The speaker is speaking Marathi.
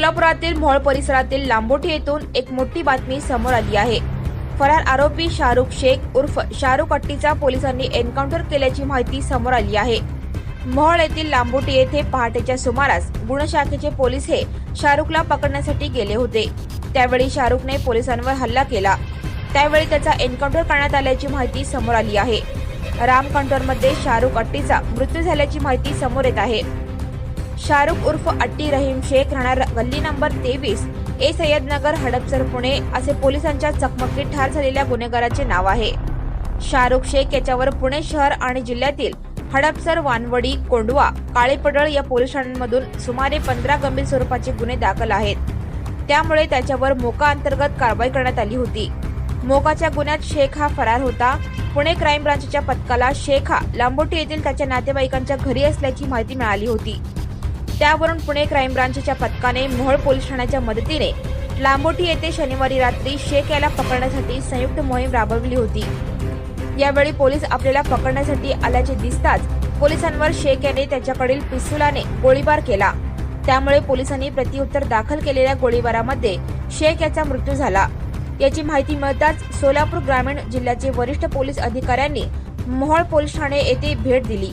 सोलापुरातील मोहोळ परिसरातील लांबोटी येथून एक मोठी बातमी समोर आली आहे. फरार आरोपी शाहरुख शेख उर्फ शाहरुख अट्टीचा पोलिसांनी एन्काउंटर केल्याची माहिती समोर आली आहे. मोहोळ येथील लांबोटी येथे पहाटेच्या सुमारास गुणशाखेचे पोलीस हे शाहरुखला पकडण्यासाठी गेले होते. त्यावेळी शाहरुखने पोलिसांवर हल्ला केला. त्यावेळी त्याचा एन्काउंटर करण्यात आल्याची माहिती समोर आली आहे. राम कंटोरमध्ये शाहरुख अट्टीचा मृत्यू झाल्याची माहिती समोर येत आहे. शाहरुख उर्फ अट्टी रहीम शेख राहणार गल्ली नंबर तेवीस. ए सय्यदनगर हडपसर पुणे असे पोलिसांच्या चकमकीत ठार झालेल्या गुन्हेगाराचे नाव आहे. शाहरुख शेख याच्यावर पुणे शहर आणि जिल्ह्यातील हडपसर वानवडी कोंडवा काळेपडळ या पोलीस ठाण्यांमधून सुमारे पंधरा गंभीर स्वरूपाचे गुन्हे दाखल आहेत. त्यामुळे त्याच्यावर मोका अंतर्गत कारवाई करण्यात आली होती. मोकाच्या गुन्ह्यात शेख हा फरार होता. पुणे क्राईम ब्रांचच्या पथकाला शेख हा लांबोटी येथील त्याच्या नातेवाईकांच्या घरी असल्याची माहिती मिळाली होती. त्यावरून पुणे क्राईम ब्रांचच्या पथकाने मोहोळ पोलीस ठाण्याच्या मदतीने लांबोटी येथे शनिवारी रात्री शेख याला पकडण्यासाठी संयुक्त मोहीम राबवली होती. यावेळी पोलीस आपल्याला पकडण्यासाठी आल्याचे दिसताच पोलिसांवर शेख याने त्याच्याकडील पिस्तुलाने गोळीबार केला. त्यामुळे पोलिसांनी प्रत्युत्तर दाखल केलेल्या गोळीबारामध्ये शेख याचा मृत्यू झाला. याची माहिती मिळताच सोलापूर ग्रामीण जिल्ह्याचे वरिष्ठ पोलीस अधिकाऱ्यांनी मोहोळ पोलीस ठाणे येथे भेट दिली.